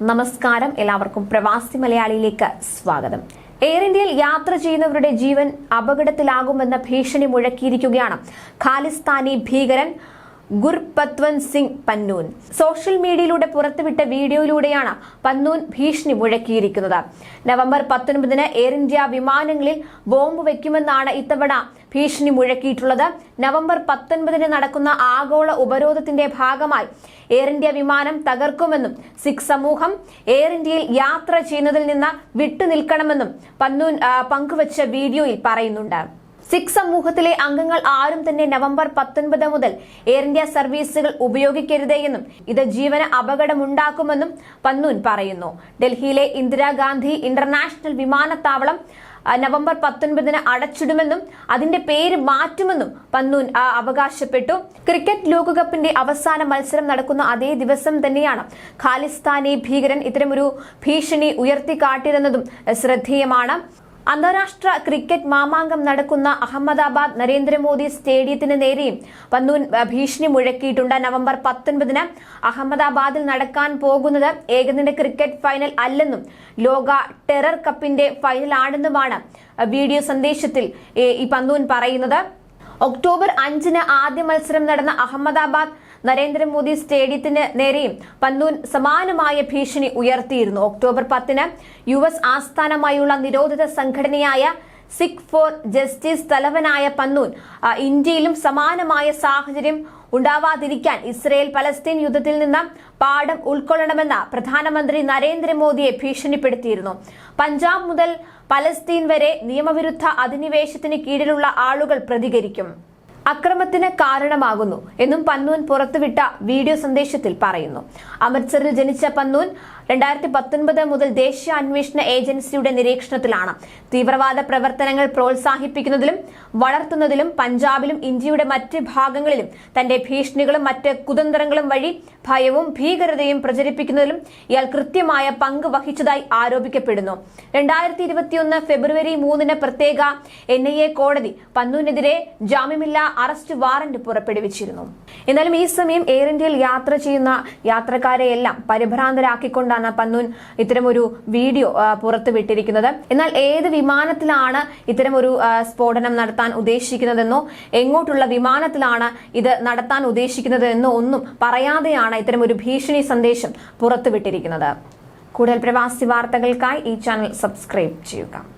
നമസ്കാരം. എല്ലാവർക്കും പ്രവാസി മലയാളിയിലേക്ക് സ്വാഗതം. എയർ ഇന്ത്യയിൽ യാത്ര ചെയ്യുന്നവരുടെ ജീവൻ അപകടത്തിലാകുമെന്ന ഭീഷണി മുഴക്കിയിരിക്കുകയാണ് ഖാലിസ്ഥാനി ഭീകരൻ ഗുർപത്വൻ സിംഗ് പന്നൂൻ. സോഷ്യൽ മീഡിയയിലൂടെ പുറത്തുവിട്ട വീഡിയോയിലൂടെയാണ് പന്നൂൻ ഭീഷണി മുഴക്കിയിരിക്കുന്നത്. നവംബർ പത്തൊൻപതിന് എയർ ഇന്ത്യ വിമാനങ്ങളിൽ ബോംബ് വയ്ക്കുമെന്നാണ് ഇത്തവണ ഭീഷണി മുഴക്കിയിട്ടുള്ളത്. നവംബർ പത്തൊൻപതിന് നടക്കുന്ന ആഗോള ഉപരോധത്തിന്റെ ഭാഗമായി എയർ ഇന്ത്യ വിമാനം തകർക്കുമെന്നും സിഖ് സമൂഹം എയർ ഇന്ത്യയിൽ യാത്ര ചെയ്യുന്നതിൽ നിന്ന് വിട്ടുനിൽക്കണമെന്നും പന്നൂൻ പങ്കുവച്ച വീഡിയോയിൽ പറയുന്നുണ്ട്. സിഖ് സമൂഹത്തിലെ അംഗങ്ങൾ ആരും തന്നെ നവംബർ പത്തൊൻപത് മുതൽ എയർ ഇന്ത്യ സർവീസുകൾ ഉപയോഗിക്കരുതേയെന്നും ഇത് ജീവന അപകടമുണ്ടാക്കുമെന്നും പന്നൂൻ പറയുന്നു. ഡൽഹിയിലെ ഇന്ദിരാഗാന്ധി ഇന്റർനാഷണൽ വിമാനത്താവളം നവംബർ പത്തൊൻപതിന് അടച്ചിടുമെന്നും അതിന്റെ പേര് മാറ്റുമെന്നും പന്നൂൻ അവകാശപ്പെട്ടു. ക്രിക്കറ്റ് ലോകകപ്പിന്റെ അവസാന മത്സരം നടക്കുന്ന അതേ ദിവസം തന്നെയാണ് ഖാലിസ്ഥാനി ഭീകരൻ ഇത്തരമൊരു ഭീഷണി ഉയർത്തിക്കാട്ടിയതെന്നതും ശ്രദ്ധേയമാണ്. അന്താരാഷ്ട്ര ക്രിക്കറ്റ് മാമാങ്കം നടക്കുന്ന അഹമ്മദാബാദ് നരേന്ദ്രമോദി സ്റ്റേഡിയത്തിന് നേരെയും പന്നൂൻ ഭീഷണി മുഴക്കിയിട്ടുണ്ട്. നവംബർ പത്തൊൻപതിന് അഹമ്മദാബാദിൽ നടക്കാൻ പോകുന്നത് ഏകദിന ക്രിക്കറ്റ് ഫൈനൽ അല്ലെന്നും ലോക ടെറർ കപ്പിന്റെ ഫൈനലാണെന്നുമാണ് വീഡിയോ സന്ദേശത്തിൽ ഈ പന്നൂൻ പറയുന്നത്. ഒക്ടോബർ അഞ്ചിന് ആദ്യ മത്സരം നടന്ന അഹമ്മദാബാദ് നരേന്ദ്രമോദി സ്റ്റേഡിയത്തിന് നേരെയും പന്നൂൻ സമാനമായ ഭീഷണി ഉയർത്തിയിരുന്നു. ഒക്ടോബർ പത്തിന് യു എസ് ആസ്ഥാനമായുള്ള നിരോധിത സംഘടനയായ സിഖ് ഫോർ ജസ്റ്റിസ് തലവനായ പന്നൂൻ ഇന്ത്യയിലും സമാനമായ സാഹചര്യം ഉണ്ടാവാതിരിക്കാൻ ഇസ്രയേൽ പലസ്തീൻ യുദ്ധത്തിൽ നിന്ന് പാഠം ഉൾക്കൊള്ളണമെന്ന് പ്രധാനമന്ത്രി നരേന്ദ്രമോദിയെ ഭീഷണിപ്പെടുത്തിയിരുന്നു. പഞ്ചാബ് മുതൽ പലസ്തീൻ വരെ നിയമവിരുദ്ധ അധിനിവേശത്തിന് കീഴിലുള്ള ആളുകൾ പ്രതികരിക്കും. അക്രമത്തിന് കാരണമാകുന്നു എന്നും പന്നൂൻ പുറത്തുവിട്ട വീഡിയോ സന്ദേശത്തിൽ പറയുന്നു. അമൃത്സറിൽ ജനിച്ച പന്നൂൻ രണ്ടായിരത്തി പത്തൊൻപത് മുതൽ ദേശീയ അന്വേഷണ ഏജൻസിയുടെ നിരീക്ഷണത്തിലാണ്. തീവ്രവാദ പ്രവർത്തനങ്ങൾ പ്രോത്സാഹിപ്പിക്കുന്നതിലും വളർത്തുന്നതിലും പഞ്ചാബിലും ഇന്ത്യയുടെ മറ്റ് ഭാഗങ്ങളിലും തന്റെ ഭീഷണികളും മറ്റ് കുതന്ത്രങ്ങളും വഴി ഭയവും ഭീകരതയും പ്രചരിപ്പിക്കുന്നതിലും ഇയാൾ കൃത്യമായ പങ്ക് വഹിച്ചതായി ആരോപിക്കപ്പെടുന്നു. രണ്ടായിരത്തി ഇരുപത്തിയൊന്ന് ഫെബ്രുവരി മൂന്നിന് പ്രത്യേക എൻ ഐ എ കോടതി പന്നൂനെതിരെ ജാമ്യമില്ലാ അറസ്റ്റ് വാറന്റ് പുറപ്പെടുവിച്ചിരുന്നു. എന്നാലും ഈ സമയം എയർ ഇന്ത്യയിൽ യാത്ര ചെയ്യുന്ന യാത്രക്കാരെ എല്ലാം പരിഭ്രാന്തരാക്കിക്കൊണ്ടാണ് പന്നൂൻ ഇത്തരമൊരു വീഡിയോ പുറത്തു പുറത്തുവിട്ടിരിക്കുന്നത് എന്നാൽ ഏത് വിമാനത്തിലാണ് ഇത്തരമൊരു സ്ഫോടനം നടത്താൻ ഉദ്ദേശിക്കുന്നതെന്നോ എങ്ങോട്ടുള്ള വിമാനത്തിലാണ് ഇത് നടത്താൻ ഉദ്ദേശിക്കുന്നത് ഒന്നും പറയാതെയാണ് ഇത്തരമൊരു ഭീഷണി സന്ദേശം പുറത്തുവിട്ടിരിക്കുന്നത് കൂടുതൽ പ്രവാസി വാർത്തകൾക്കായി ഈ ചാനൽ സബ്സ്ക്രൈബ് ചെയ്യുക.